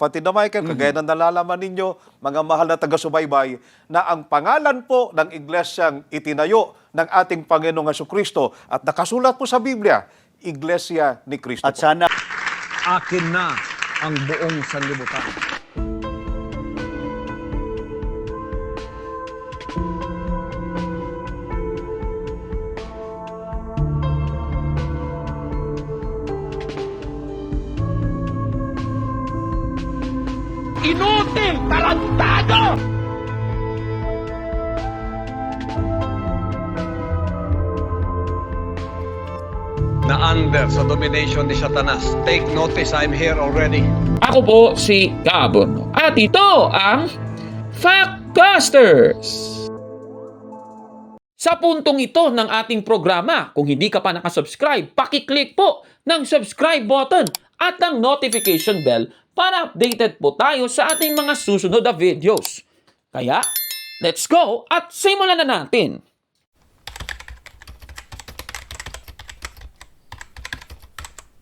kapatid na Michael, kagaya ng nalalaman ninyo, mga mahal na taga-subaybay, na ang pangalan po ng iglesyang itinayo ng ating Panginoong Kristo at nakasulat po sa Biblia, Iglesia ni Kristo At po. sana akin na ang buong sanlibutan. Inutil! Tarantado! Na under sa domination ni Satanas. Take notice, I'm here already. Ako po si Gabon. At ito ang Factbusters! Sa puntong ito ng ating programa, kung hindi ka pa nakasubscribe, pakiclick po ng subscribe button at ng notification bell para updated po tayo sa ating mga susunod na videos. Kaya, let's go at simulan na natin!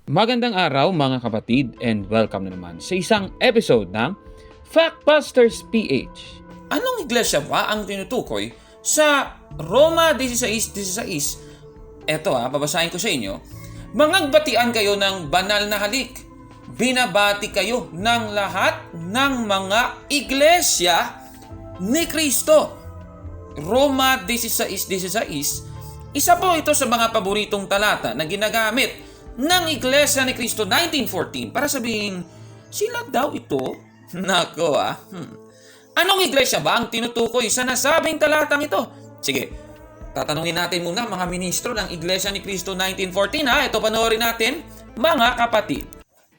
Magandang araw mga kapatid and welcome na naman sa isang episode ng Factbusters PH. Anong iglesia ba ang tinutukoy sa Roma 16.16? Eto ha, babasahin ko sa inyo. Mangagbatian kayo ng banal na halik. Binabati kayo ng lahat ng mga iglesia ni Kristo. Roma 16.16, isa po ito sa mga paboritong talata na ginagamit ng Iglesia ni Cristo 1914 para sabihin, sila daw ito? Nako ah. Hmm. Anong iglesia ba ang tinutukoy sa nasabing talatang ito? Sige, tatanungin natin muna mga ministro ng Iglesia ni Cristo 1914 ha. Ito panoorin natin, mga kapatid.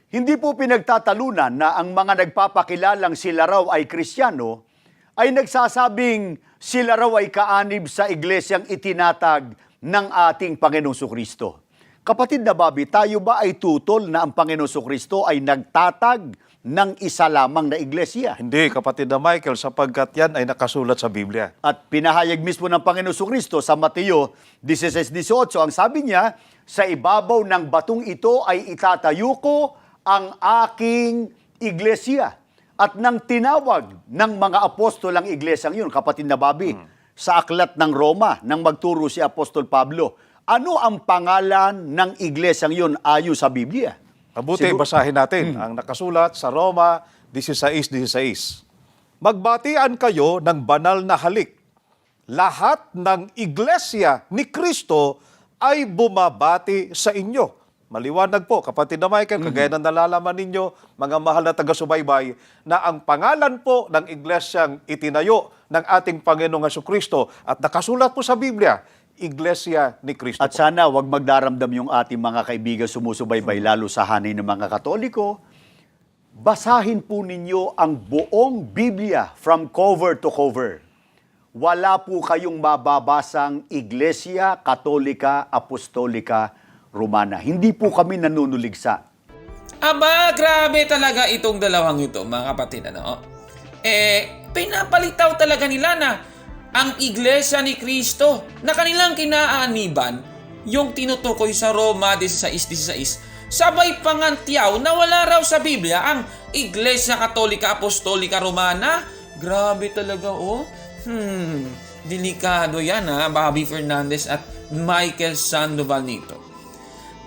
Hindi po pinagtatalunan na ang mga nagpapakilalang sila raw ay Kristiyano ay nagsasabing sila raw ay kaanib sa iglesyang itinatag ng ating Panginoong Kristo. Kapatid na Bobby, tayo ba ay tutol na ang Panginoong Kristo ay nagtatag ng isa lamang na iglesia? Hindi, kapatid na Michael, sapagkat yan ay nakasulat sa Biblia. At pinahayag mismo ng Panginoon Kristo sa Mateo 16.18, ang sabi niya, sa ibabaw ng batong ito ay itatayo ko ang aking iglesia. At nang tinawag ng mga apostol ang iglesyang yun, kapatid na Bobby, sa aklat ng Roma, nang magturo si Apostol Pablo, ano ang pangalan ng iglesyang yun ayon sa Biblia? Mabuti, Siguro- basahin natin ang nakasulat sa Roma 16.16. Magbatian kayo ng banal na halik. Lahat ng iglesia ni Kristo ay bumabati sa inyo. Maliwanag po, kapatid na Michael, kagaya ng nalalaman ninyo, mga mahal na taga-subaybay, na ang pangalan po ng iglesyang itinayo ng ating Panginoong Heso Kristo at nakasulat po sa Biblia, Iglesia ni Kristo At po. sana wag magdaramdam yung ating mga kaibigan sumusubaybay lalo sa hanay ng mga Katoliko. Basahin po ninyo ang buong Biblia from cover to cover. Wala po kayong mababasang Iglesia Katolika Apostolika Romana. Hindi po kami nanunuligsa. Aba, grabe talaga itong dalawang ito, mga kapatid. Ano? Eh, pinapalitaw talaga nila na ang Iglesia ni Kristo na kanilang kinaaniban, yung tinutukoy sa Roma 16.16, sabay pangantyaw na wala raw sa Biblia ang Iglesia Katolika Apostolika Romana. Grabe talaga, oh. Hmm, delikado yan ha, Bobby Fernandez at Michael Sandoval nito.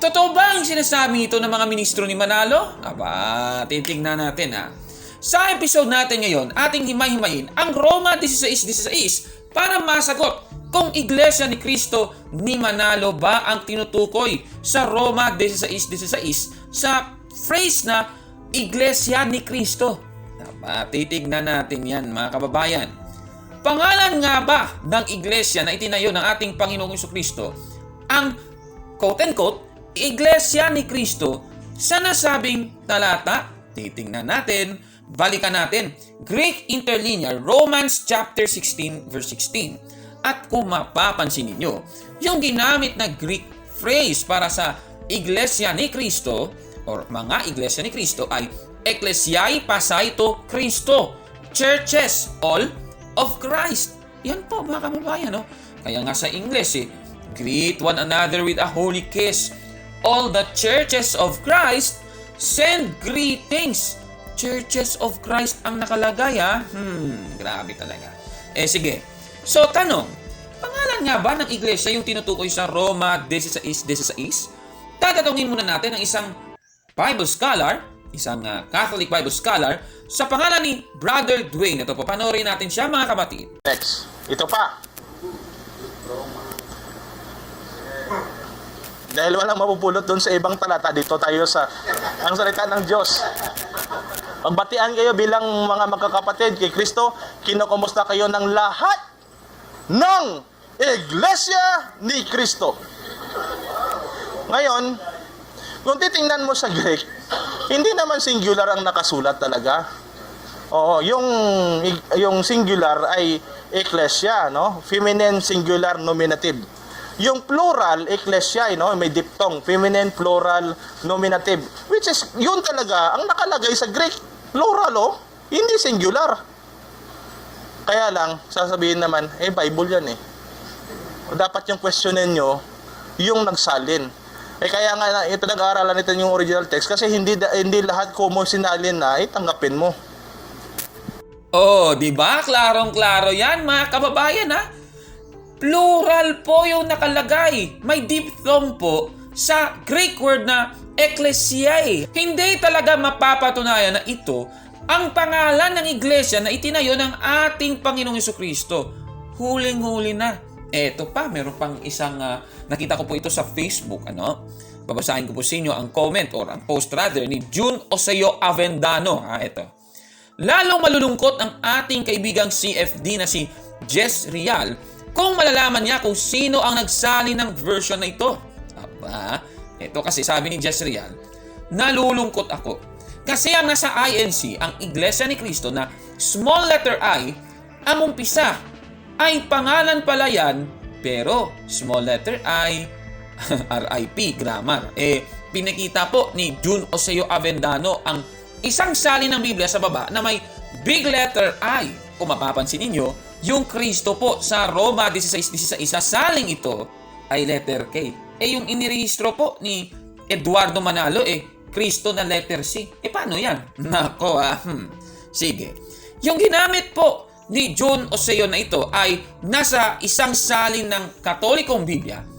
Totoo ba ang sinasabi ito ng mga ministro ni Manalo? Aba, titignan natin ha. Sa episode natin ngayon, ating himay-himayin ang Roma 16.16 para masagot kung Iglesia ni Kristo ni Manalo ba ang tinutukoy sa Roma 16.16 sa phrase na Iglesia ni Kristo. Aba, titignan natin yan mga kababayan. Pangalan nga ba ng iglesia na itinayo ng ating Panginoong Kristo ang quote-unquote Iglesia ni Kristo sa nasabing talata? Titingnan natin, balikan natin. Greek Interlinear, Romans chapter 16 verse 16. At kung mapapansin ninyo, yung ginamit na Greek phrase para sa Iglesia ni Kristo or mga Iglesia ni Kristo ay Ecclesiae Pasaito Christo, churches all of Christ. Yan po mga kababayan, no? Kaya nga sa English eh, greet one another with a holy kiss. All the churches of Christ send greetings Churches of Christ ang nakalagay ha. Hmm, grabe talaga. Eh sige. So tanong, pangalan nga ba ng iglesia yung tinutukoy sa Roma 16.16? Tatatungin muna natin ang isang Bible scholar, isang ah, Catholic Bible scholar, sa pangalan ni Brother Dwayne. Ito po, panoorin natin siya mga kapatid. Next. Ito pa. Dahil walang mapupulot doon sa ibang talata, dito tayo sa ang salita ng Diyos. Pagbatian kayo bilang mga magkakapatid kay Kristo, kinukumusta kayo ng lahat ng Iglesia ni Kristo. Ngayon, kung titingnan mo sa Greek, hindi naman singular ang nakasulat talaga. Oo, yung yung singular ay ecclesia, no? Feminine singular nominative. Yung plural ecclesia, no, may diphthong, feminine plural nominative, which is yun talaga ang nakalagay sa Greek. Plural, oh, hindi singular. Kaya lang, sasabihin naman, eh Bible yan eh. Dapat yung questionin nyo, yung nagsalin. Eh kaya nga ito nag-aaralan natin yung original text kasi hindi hindi lahat kumo sinalin na itanggapin mo. Oh, di ba? Klarong-klaro yan, mga kababayan, ha? Plural po yung nakalagay. May diphthong po sa Greek word na ecclesiae. Hindi talaga mapapatunayan na ito ang pangalan ng iglesia na itinayo ng ating Panginoong Yeso Kristo. Huling-huli na. Eto pa, meron pang isang, ah, nakita ko po ito sa Facebook, ano? Babasahin ko po sa inyo ang comment or ang post rather ni June Oseo Avendano. Ha, ito. Lalong malulungkot ang ating kaibigang CFD na si Jess Rial kung malalaman niya kung sino ang nagsali ng version na ito. Aba, ito kasi sabi ni Jess Rial, nalulungkot ako. Kasi ang nasa INC, ang Iglesia ni Cristo na small letter I, ang umpisa ay pangalan pala yan, pero small letter I, RIP, grammar. Eh, pinakita po ni June Oseo Avendano ang isang sali ng Biblia sa baba na may big letter I. Kung mapapansin ninyo, yung Kristo po sa Roma 16.16 sa saling ito ay letter K. Eh yung inirehistro po ni Eduardo Manalo eh, Kristo na letter C. Eh paano yan? Nako ah, hmm. Sige. Yung ginamit po ni John Oseo na ito ay nasa isang salin ng Katolikong Biblia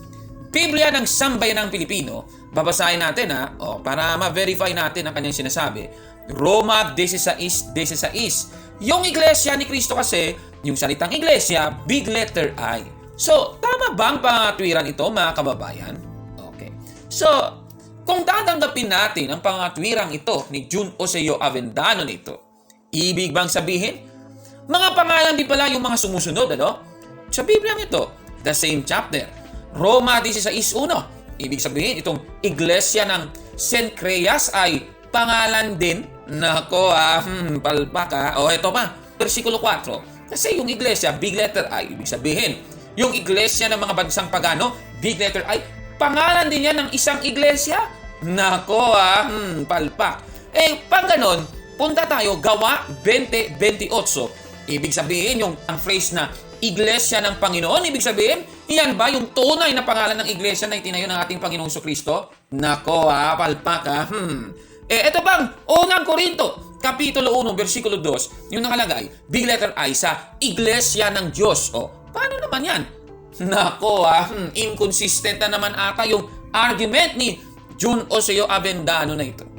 Biblia ng Sambayan ng Pilipino, babasahin natin ha, o, para ma-verify natin ang kanyang sinasabi. Roma 16.16. Yung iglesia ni Kristo kasi, yung salitang iglesia, big letter I. So, tama ba ang pangatwiran ito mga kababayan? Okay. So, kung tatanggapin natin ang pangatwirang ito ni June Oseo Avendano nito, ibig bang sabihin, mga pangalan din pala yung mga sumusunod, ano? Sa Biblia ito, the same chapter. Roma 16.1. Ibig sabihin, itong iglesia ng St. Creas ay pangalan din. Nako ah, hmm, palpak ah. O ito pa, versikulo 4. Kasi yung iglesia, big letter I. Ibig sabihin, yung iglesia ng mga bansang pagano, big letter I, pangalan din yan ng isang iglesia. Nako ah, hmm, palpak. Eh, pag ganon, punta tayo, gawa 20.28. Ibig sabihin, yung ang phrase na Iglesia ng Panginoon, ibig sabihin, yan ba yung tunay na pangalan ng iglesia na itinayo ng ating Panginoong Kristo? Nako ha, palpak ha. Hmm. Eh, ito bang, unang Korinto, Kapitulo 1, versikulo 2, yung nakalagay, big letter I sa Iglesia ng Diyos. O, paano naman yan? Nako ha, hmm, inconsistent na naman ata yung argument ni June Oseo Avendano na ito.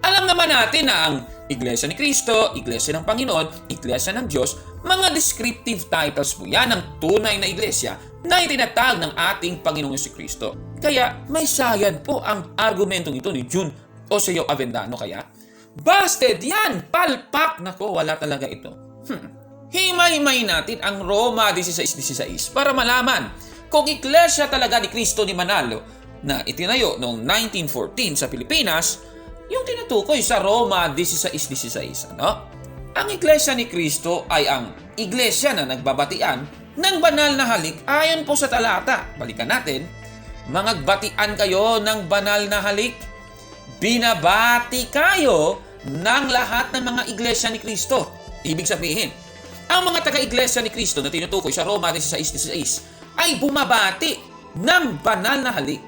Alam naman natin na ang Iglesia ni Kristo, Iglesia ng Panginoon, Iglesia ng Diyos, mga descriptive titles po yan ng tunay na iglesia na itinatag ng ating Panginoong Kristo. Kaya may sayad po ang argumentong ito ni June Oseo Avendano kaya. Busted yan! Palpak! Nako, wala talaga ito. Hmm. Himay-himay natin ang Roma 16.16 para malaman kung iglesia talaga ni Kristo ni Manalo na itinayo noong 1914 sa Pilipinas, yung tinutukoy sa Roma 16.16. Ano? Ang iglesia ni Kristo ay ang iglesia na nagbabatian ng banal na halik ayon po sa talata. Balikan natin. Mangagbatian kayo ng banal na halik. Binabati kayo ng lahat ng mga iglesia ni Kristo. Ibig sabihin, ang mga taga-iglesia ni Kristo na tinutukoy sa Roma 16.16 ay bumabati ng banal na halik.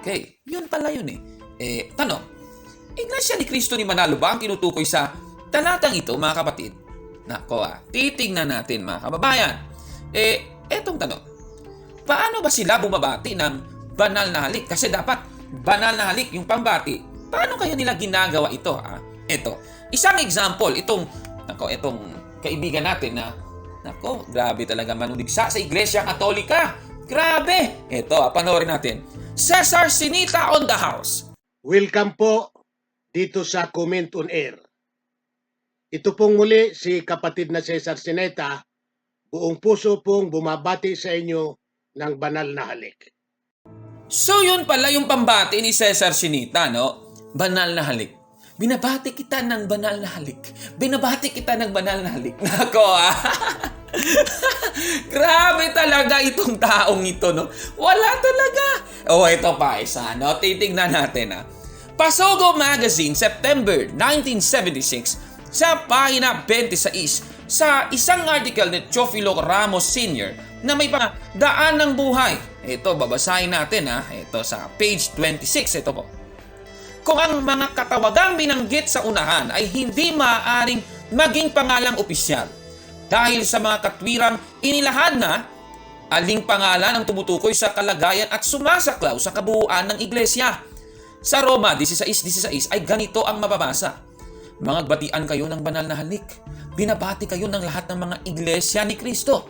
Okay, yun pala yun eh. Eh, tanong, Iglesia ni Kristo ni Manalo ba ang tinutukoy sa talatang ito, mga kapatid, nako ah, titignan natin mga kababayan. Eh, etong tanong, paano ba sila bumabati ng banal na halik? Kasi dapat banal na halik yung pambati. Paano kaya nila ginagawa ito? Ah? Ito, isang example, itong, nako, itong kaibigan natin na, nako, grabe talaga manuligsa sa Iglesia Katolika. Grabe! Ito, ah, panoorin natin. Cesar Sinita on the house. Welcome po dito sa Comment on Air. Ito pong muli si kapatid na Cesar Sineta, buong puso pong bumabati sa inyo ng banal na halik. So yun pala yung pambati ni Cesar Sinita, no? Banal na halik. Binabati kita ng banal na halik. Binabati kita ng banal na halik. Nako ah. Grabe talaga itong taong ito, no? Wala talaga. Oh, ito pa isa, no? Titignan natin, ah. Pasogo Magazine, September 1976, sa pahina 26, sa isang article ni Chofilo Ramos Sr. na may pang daan ng buhay. Ito, babasahin natin ha. Ito sa page 26. Ito po. Kung ang mga katawagang binanggit sa unahan ay hindi maaaring maging pangalang opisyal dahil sa mga katwirang inilahad na aling pangalan ang tumutukoy sa kalagayan at sumasaklaw sa kabuuan ng iglesia. Sa Roma 16.16 ay ganito ang mababasa. Mga batian kayo ng banal na halik. Binabati kayo ng lahat ng mga iglesia ni Kristo.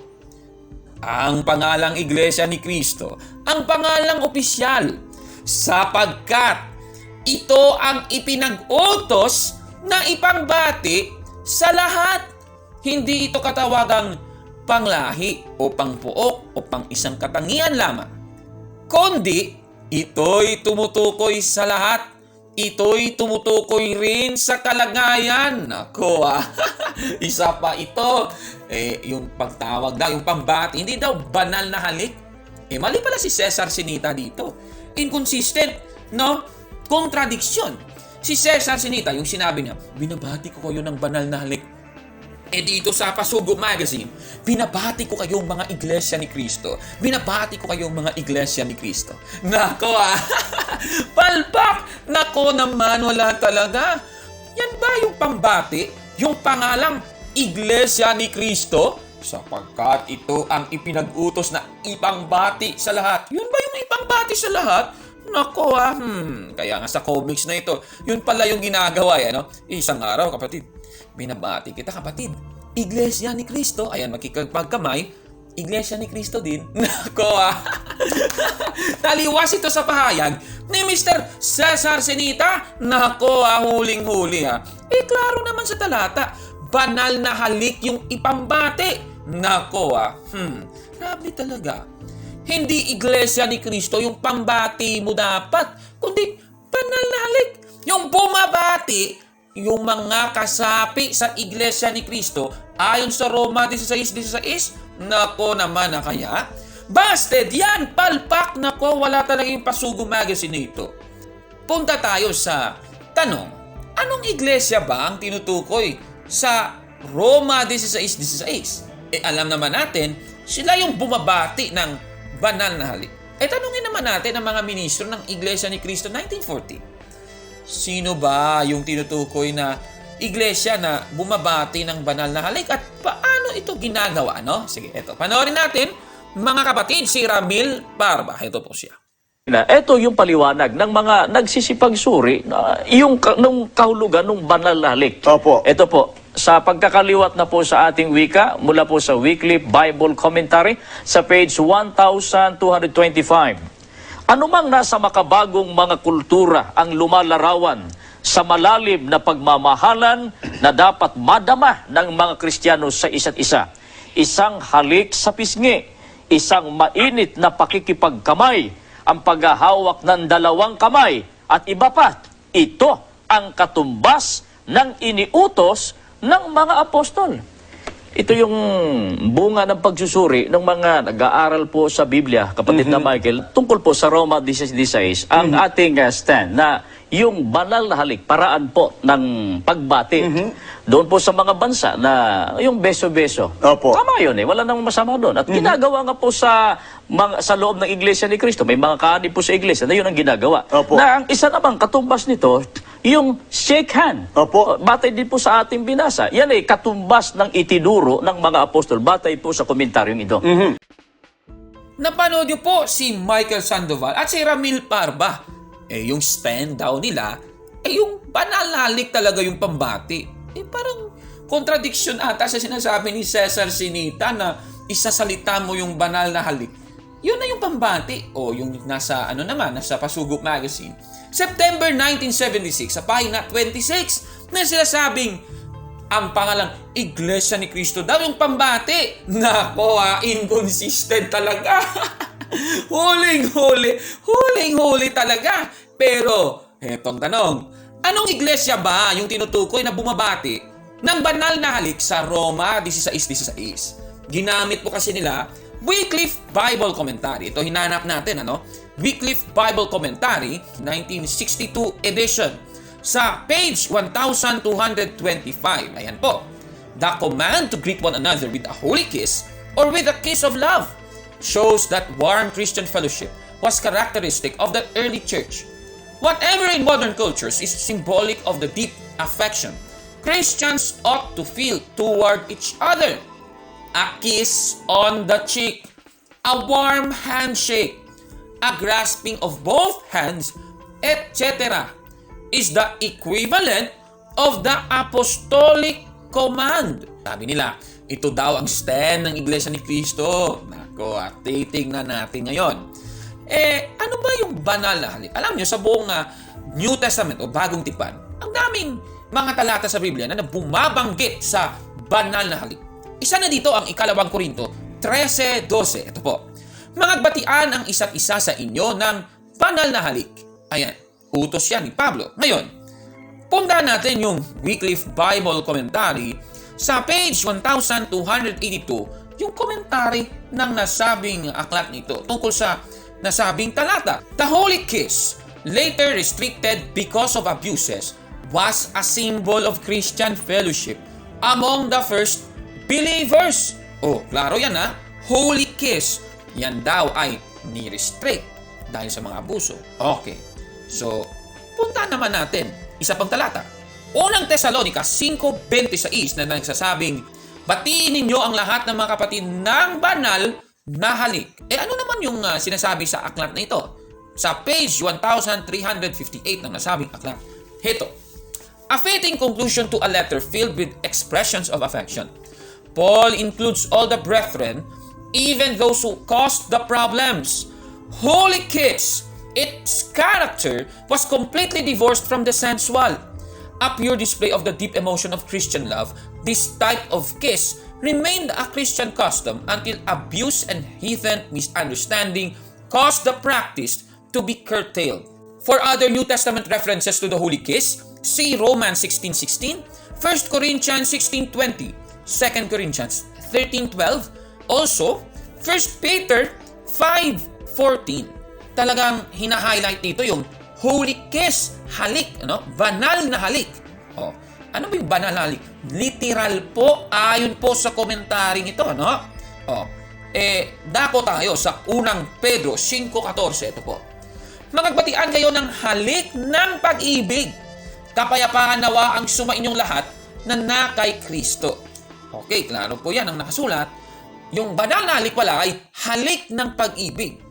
Ang pangalang iglesia ni Kristo, ang pangalang opisyal, sapagkat ito ang ipinag-utos na ipangbati sa lahat. Hindi ito katawagang panglahi o pangpuok o pang isang katangian lamang. Kundi ito'y tumutukoy sa lahat. Ito'y tumutukoy rin sa kalagayan. Nako ah. Isa pa ito. Eh, yung pagtawag daw, yung pambati, hindi daw banal na halik. Eh, mali pala si Cesar Sinita dito. Inconsistent, no? Kontradiksyon. Si Cesar Sinita, yung sinabi niya, binabati ko kayo ng banal na halik. Eh dito sa Pasugo Magazine, binabati ko kayong mga iglesia ni Kristo. Binabati ko kayong mga iglesia ni Kristo. Nako ah! Palpak! Nako naman, wala talaga. Yan ba yung pambati? Yung pangalang Iglesia ni Kristo? Sapagkat ito ang ipinag-utos na ipangbati sa lahat. Yun ba yung ipangbati sa lahat? Nako ah, hmm. Kaya nga sa comics na ito, yun pala yung ginagawa eh, ano? Isang araw, kapatid, binabati kita kapatid. Iglesia ni Kristo. Ayan, makikipagkamay. Iglesia ni Kristo din. Nako ah. Taliwas ito sa pahayag ni Mr. Cesar Senita. Nako ah, huling-huli ah. Eh, klaro naman sa talata. Banal na halik yung ipambate. Nako ah. Hmm, grabe talaga. Hindi iglesia ni Kristo yung pambati mo dapat, kundi banal na halik. Yung bumabati, yung mga kasapi sa iglesia ni Kristo, ayon sa Roma 16.16, nako naman na kaya, busted yan, palpak, nako, wala talaga yung pasugo magazine nito. Punta tayo sa tanong, anong iglesia ba ang tinutukoy sa Roma 16.16? Eh alam naman natin, sila yung bumabati ng banal na halik. Eh tanungin naman natin ang mga ministro ng Iglesia ni Cristo 1940. Sino ba yung tinutukoy na iglesia na bumabati ng banal na halik at paano ito ginagawa, no? Sige, eto. Panoorin natin, mga kapatid, si Ramil Barba. Ito po siya. na ito yung paliwanag ng mga nagsisipagsuri na yung ka- nung kahulugan ng banal na halik. Opo. Ito po, sa pagkakaliwat na po sa ating wika, mula po sa Weekly Bible Commentary sa page 1225. Anumang nasa makabagong mga kultura ang lumalarawan sa malalim na pagmamahalan na dapat madama ng mga Kristiyano sa isa't isa. Isang halik sa pisngi, isang mainit na pakikipagkamay, ang paghahawak ng dalawang kamay at iba pa. Ito ang katumbas ng iniutos ng mga apostol. Ito yung bunga ng pagsusuri ng mga nag-aaral po sa Biblia, kapatid na Michael, tungkol po sa Roma 16.16, ang ating uh, stand na yung banal na halik, paraan po ng pagbati. Doon po sa mga bansa na yung beso-beso. Opo. Tama yun eh, wala namang masama doon. At ginagawa nga po sa, mga, sa loob ng Iglesia ni Cristo, may mga kaani po sa Iglesia na yun ang ginagawa. Opo. Na ang isa namang katumbas nito, yung shake hand. Opo. Batay din po sa ating binasa. Yan ay katumbas ng itinuro ng mga apostol. Batay po sa komentaryong ito. Napanood niyo po si Michael Sandoval at si Ramil Parba. Eh, yung stand down nila, eh yung banal na halik talaga yung pambati. Eh, parang contradiction ata sa sinasabi ni Cesar Sinita na isasalita mo yung banal na halik. Yun na yung pambati. O yung nasa, ano naman, nasa Pasugop Magazine. September 1976, sa pahina 26, na sinasabing, ang pangalang Iglesia ni Cristo daw yung pambati. Nako ah, inconsistent talaga. huling-huli, huling-huli talaga. Pero, etong tanong, anong iglesia ba yung tinutukoy na bumabati ng banal na halik sa Roma 16.16? Ginamit po kasi nila Wycliffe Bible Commentary. Ito hinanap natin, ano? Wycliffe Bible Commentary, 1962 edition sa page 1225. Ayan po. The command to greet one another with a holy kiss or with a kiss of love shows that warm Christian fellowship was characteristic of the early church. Whatever in modern cultures is symbolic of the deep affection Christians ought to feel toward each other. A kiss on the cheek, a warm handshake, a grasping of both hands, etc. is the equivalent of the apostolic command. Sabi nila, ito daw ang stand ng Iglesia ni Cristo. Nako, at titignan natin ngayon. Eh, ano ba yung banal na halik? Alam nyo, sa buong ah, New Testament o Bagong Tipan, ang daming mga talata sa Biblia na bumabanggit sa banal na halik. Isa na dito ang ikalawang Korinto 13.12. Ito po. Mangagbatian ang isa't isa sa inyo ng banal na halik. Ayan, utos yan ni Pablo. Ngayon, puntahan natin yung Wycliffe Bible Commentary sa page 1282, yung commentary ng nasabing aklat nito tungkol sa nasabing talata. The Holy Kiss, later restricted because of abuses, was a symbol of Christian fellowship among the first believers. Oh, klaro yan ha. Holy Kiss, yan daw ay ni-restrict dahil sa mga abuso. Okay. So, punta naman natin. Isa pang talata. Unang Tesalonika 5.26 na nagsasabing, Batiin ninyo ang lahat ng mga kapatid ng banal na halik. Eh ano naman yung ah, sinasabi sa aklat na ito? Sa page 1358 ng nasabing aklat. Heto. A fitting conclusion to a letter filled with expressions of affection. Paul includes all the brethren, even those who caused the problems. Holy kiss, its character was completely divorced from the sensual. A pure display of the deep emotion of Christian love, this type of kiss remained a Christian custom until abuse and heathen misunderstanding caused the practice to be curtailed. For other New Testament references to the holy kiss, see Romans 16:16, 1 Corinthians 16:20, 2 Corinthians 13:12, also 1 Peter 5:14. Talagang hina-highlight dito yung holy kiss, halik, ano? Banal na halik. Oh, ano ba yung banal na halik? Literal po ayon po sa komentaryong ito, no? Oh, eh dako tayo sa unang Pedro 5:14 ito po. Magagbatian kayo ng halik ng pag-ibig. Kapayapaan nawa ang sumainyong lahat na na kay Kristo. Okay, klaro po yan ang nakasulat. Yung banal na halik pala ay halik ng pag-ibig.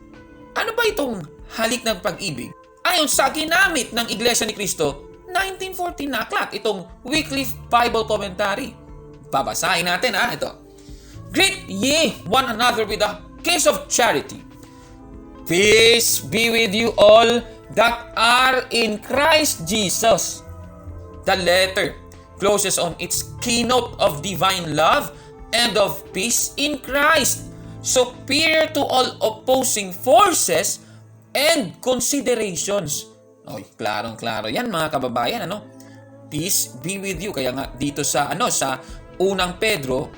Ano ba itong halik ng pag-ibig? Ayon sa ginamit ng Iglesia ni Cristo, 1914 na aklat, itong Wycliffe Bible Commentary. Babasahin natin ha, ito. Greet ye one another with a kiss of charity. Peace be with you all that are in Christ Jesus. The letter closes on its keynote of divine love and of peace in Christ, superior to all opposing forces and considerations. Oy, klarong-klaro yan mga kababayan, ano? Peace be with you. Kaya nga dito sa ano sa unang Pedro,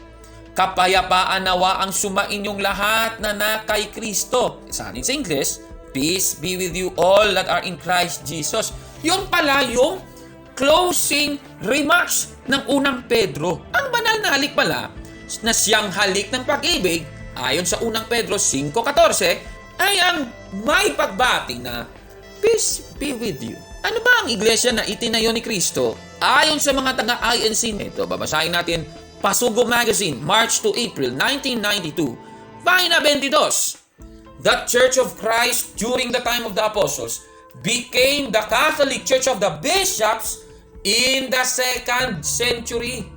kapayapaan nawa ang sumainyong lahat na na kay Kristo. Sa sa English, peace be with you all that are in Christ Jesus. Yung pala yung closing remarks ng unang Pedro. Ang banal na halik pala na siyang halik ng pag-ibig ayon sa unang Pedro 5.14 ay ang may pagbati na peace be with you. Ano ba ang iglesia na itinayo ni Kristo? Ayon sa mga taga-INC nito, babasahin natin Pasugo Magazine, March to April 1992, Pahina 22. The Church of Christ during the time of the apostles became the Catholic Church of the Bishops in the second century.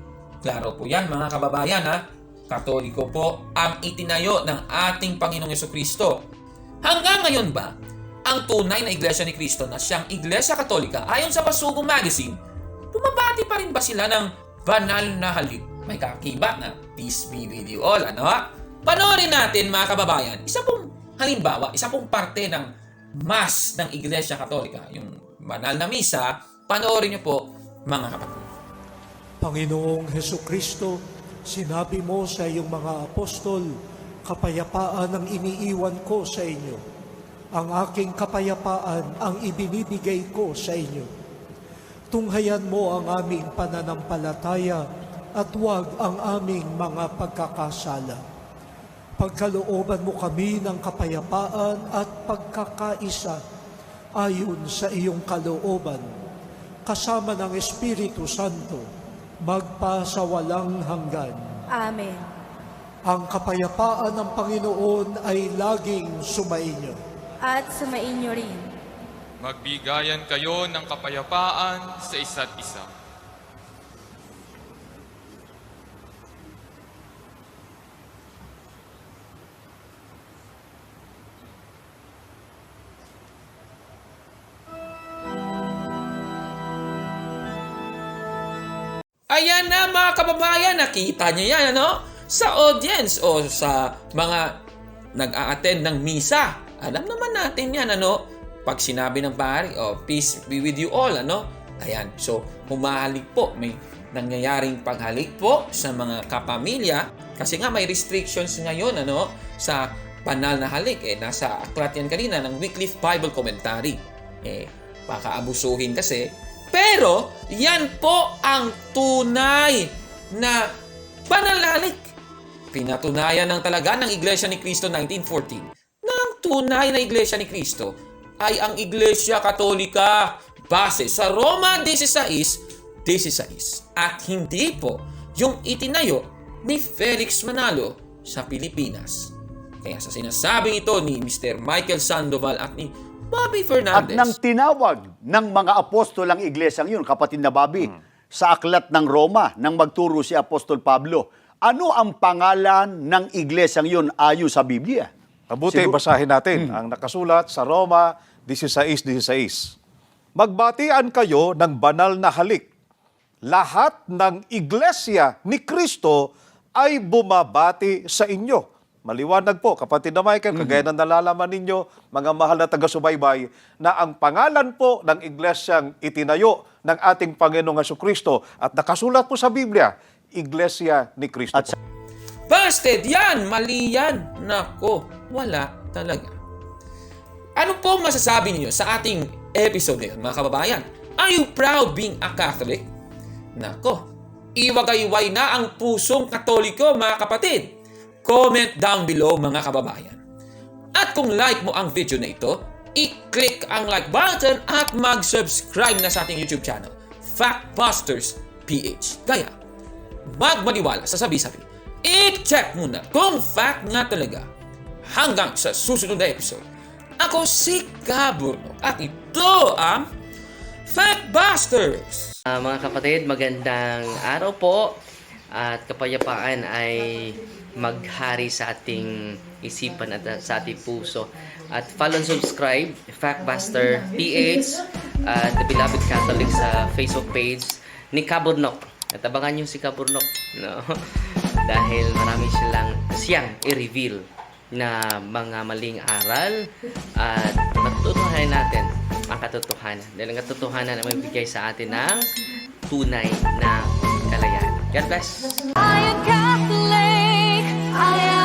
Klaro po yan mga kababayan ha. Katoliko po ang itinayo ng ating Panginoong Yeso Kristo. Hanggang ngayon ba, ang tunay na Iglesia ni Kristo na siyang Iglesia Katolika ayon sa Pasugo Magazine, bumabati pa rin ba sila ng banal na halik? May kakiba na peace be with you all, ano ha? Panoorin natin mga kababayan, isa pong halimbawa, isa pong parte ng Mass ng Iglesia Katolika, yung banal na misa, panoorin niyo po mga kapatid. Panginoong Heso Kristo, sinabi mo sa iyong mga apostol, kapayapaan ang iniiwan ko sa inyo. Ang aking kapayapaan ang ibinibigay ko sa inyo. Tunghayan mo ang aming pananampalataya at huwag ang aming mga pagkakasala. Pagkalooban mo kami ng kapayapaan at pagkakaisa ayon sa iyong kalooban kasama ng Espiritu Santo, magpa sa walang hanggan. Amen. Ang kapayapaan ng Panginoon ay laging sumainyo. At sumainyo rin. Magbigayan kayo ng kapayapaan sa isa't isa. Kababayan, nakita niyo yan ano? Sa audience o sa mga nag-a-attend ng misa. Alam naman natin yan ano? Pag sinabi ng pari, oh, peace be with you all, ano? Ayan, so humahalik po, may nangyayaring paghalik po sa mga kapamilya kasi nga may restrictions ngayon ano sa banal na halik eh nasa aklat yan kanina ng Wycliffe Bible Commentary eh baka abusuhin kasi pero yan po ang tunay na banal na halik pinatunayan ng talaga ng Iglesia ni Cristo 1914 na ang tunay na Iglesia ni Cristo ay ang Iglesia Katolika base sa Roma 16 16 at hindi po yung itinayo ni Felix Manalo sa Pilipinas. Kaya sa sinasabing ito ni Mr. Michael Sandoval at ni Bobby At Fernandez. nang tinawag ng mga apostol ang iglesyang yun, kapatid na Bobby, sa aklat ng Roma, nang magturo si Apostol Pablo, ano ang pangalan ng iglesyang yun ayon sa Biblia? Mabuti, Sigur- basahin natin ang nakasulat sa Roma 16.16. Magbatian kayo ng banal na halik. Lahat ng iglesia ni Kristo ay bumabati sa inyo. Maliwanag po, kapatid na Michael, kagaya ng nalalaman ninyo, mga mahal na taga-subaybay, na ang pangalan po ng iglesyang itinayo ng ating Panginoong Heso Kristo at nakasulat po sa Biblia, Iglesia ni Kristo. At po. Busted yan! Mali yan! Nako, wala talaga. Ano po masasabi niyo sa ating episode ngayon, mga kababayan? Are you proud being a Catholic? Nako, iwagayway na ang pusong katoliko, mga kapatid. Comment down below, mga kababayan. At kung like mo ang video na ito, i-click ang like button at mag-subscribe na sa ating YouTube channel, Factbusters PH. Gaya, magmaniwala sa sabi-sabi. I-check muna kung fact nga talaga. Hanggang sa susunod na episode. Ako si Gaburno at ito ang Factbusters! Ah, mga kapatid, magandang araw po at kapayapaan ay maghari sa ating isipan at uh, sa ating puso. At follow and subscribe, Factbuster PH at The Beloved Catholic sa Facebook page ni Kaburnok. At abangan nyo si Kaburnok. No? Dahil marami silang siyang i-reveal na mga maling aral at matutuhanan natin ang katotohanan. Dahil ang katotohanan ay magbigay sa atin ng tunay na kalayaan. God bless! 啊呀